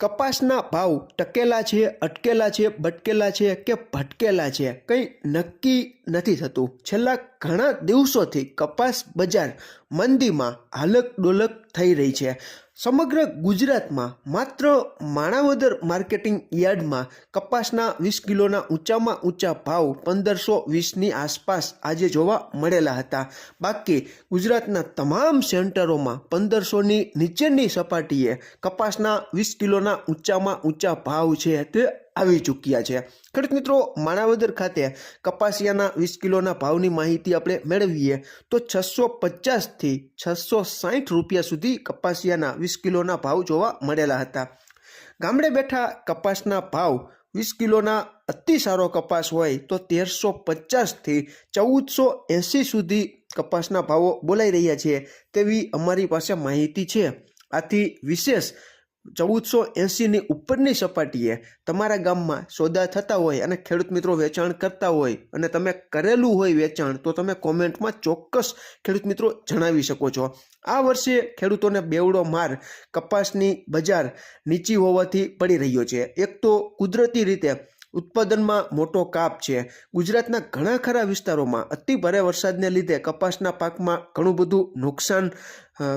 કપાસના ભાવ ટકેલા છે, અટકેલા છે બટકેલા છે કે ભટકેલા છે, કંઈ નક્કી નથી થતું. છેલ્લા ઘણા દિવસોથી કપાસ બજાર મંદીમાં હાલક ડોલક થઈ રહી છે. સમગ્ર ગુજરાતમાં માત્ર માણાવદર માર્કેટિંગ યાર્ડમાં કપાસના વીસ કિલોના ઊંચામાં ઊંચા ભાવ પંદરસો વીસની આસપાસ આજે જોવા મળેલા હતા. બાકી ગુજરાતના તમામ સેન્ટરોમાં પંદરસોની નીચેની સપાટીએ કપાસના વીસ કિલોના ઊંચામાં ઊંચા ભાવ છે તે આવી ચૂક્યા છે. ખેડૂત મિત્રો, માણાવદર ખાતે કપાસિયાના વીસ કિલોના ભાવની માહિતી આપણે મેળવીએ તો છસો પચાસથી છસો સાઠ રૂપિયા સુધી કપાસિયાના વીસ કિલોના ભાવ જોવા મળેલા હતા. ગામડે બેઠા કપાસના ભાવ વીસ કિલોના અતિ સારો કપાસ હોય તો તેરસો પચાસથી ચૌદસો એંસી સુધી કપાસના ભાવો બોલાઈ રહ્યા છે તેવી અમારી પાસે માહિતી છે. આથી વિશેષ ચૌદસો એંસીની ઉપરની સપાટીએ તમારા ગામમાં સોદા થતા હોય અને ખેડૂત મિત્રો વેચાણ કરતા હોય અને તમે કરેલું હોય વેચાણ, તો તમે કોમેન્ટમાં ચોક્કસ ખેડૂત મિત્રો જણાવી શકો છો. આ વર્ષે ખેડૂતોને બેવડો માર કપાસની બજાર નીચી હોવાથી પડી રહ્યો છે. એક તો કુદરતી રીતે ઉત્પાદનમાં મોટો કાપ છે. ગુજરાતના ઘણા ખરા વિસ્તારોમાં અતિ ભારે વરસાદને લીધે કપાસના પાકમાં ઘણું બધું નુકસાન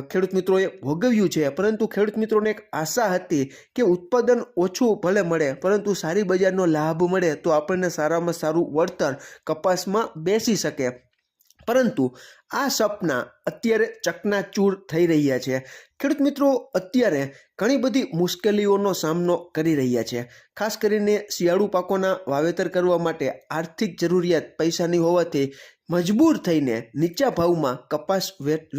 ખેડૂત મિત્રોએ ભોગવ્યું છે. પરંતુ ખેડૂત મિત્રોને એક આશા હતી કે ઉત્પાદન ઓછું ભલે મળે, પરંતુ સારી બજારનો લાભ મળે તો આપણને સારામાં સારું વળતર કપાસમાં બેસી શકે. પરંતુ આ સપના અત્યારે ચકનાચૂર થઈ રહ્યા છે. ખેડૂત મિત્રો, અત્યારે ઘણી બધી મુશ્કેલીઓનો સામનો કરી રહ્યા છે. ખાસ કરીને શિયાળુ પાકોના વાવેતર કરવા માટે આર્થિક જરૂરિયાત પૈસાની હોવાથી મજબૂર થઈને નીચા ભાવમાં કપાસ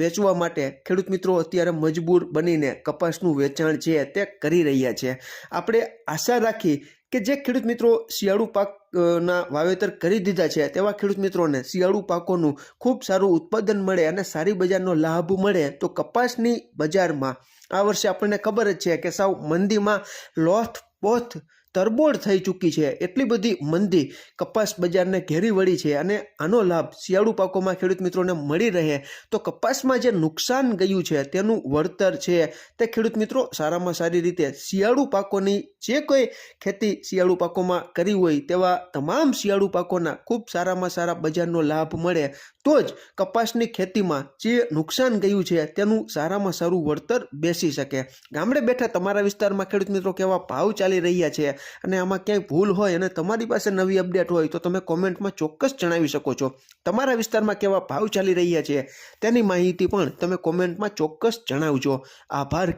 વેચવા માટે ખેડૂત મિત્રો અત્યારે મજબૂર બનીને કપાસનું વેચાણ છે તે કરી રહ્યા છે. આપણે આશા રાખી કે જે ખેડૂત મિત્રો શિયાળુ પાકના વાવેતર કરી દીધા છે, તેવા ખેડૂત મિત્રોને શિયાળુ પાકોનું ખૂબ સારું ઉત્પાદન મળે અને સારી બજારનો લાભ મળે, તો કપાસની બજારમાં આ વર્ષે આપણને ખબર જ છે કે સાવ મંદીમાં લોથ પોથ તરબોળ થઈ ચૂકી છે. એટલી બધી મંદી કપાસ બજારને ઘેરી વળી છે અને આનો લાભ શિયાળુ પાકોમાં ખેડૂત મિત્રોને મળી રહે. તો કપાસમાં જે નુકસાન ગયું છે તેનું વળતર છે. તે ખેડૂત મિત્રો સારામાં સારી રીતે શિયાળુ પાકોની જે કોઈ ખેતી શિયાળુ પાકોમાં કરી હોય તેવા તમામ શિયાળુ પાકોના ખૂબ સારામાં સારા બજારનો લાભ મળે, તો જ કપાસની ખેતીમાં જે નુકસાન ગયું છે તેનું સારામાં સારું વળતર બેસી શકે. ગામડે બેઠા તમારા વિસ્તારમાં ખેડૂત મિત્રો કેવા ભાવ ચાલી રહ્યા છે અને આમાં ક્યાંય ભૂલ હોય અને તમારી પાસે નવી અપડેટ હોય તો તમે કોમેન્ટમાં ચોક્કસ જણાવી શકો છો. તમારા વિસ્તારમાં કેવા ભાવ ચાલી રહ્યા છે તેની માહિતી પણ તમે કોમેન્ટમાં ચોક્કસ જણાવજો. આભાર.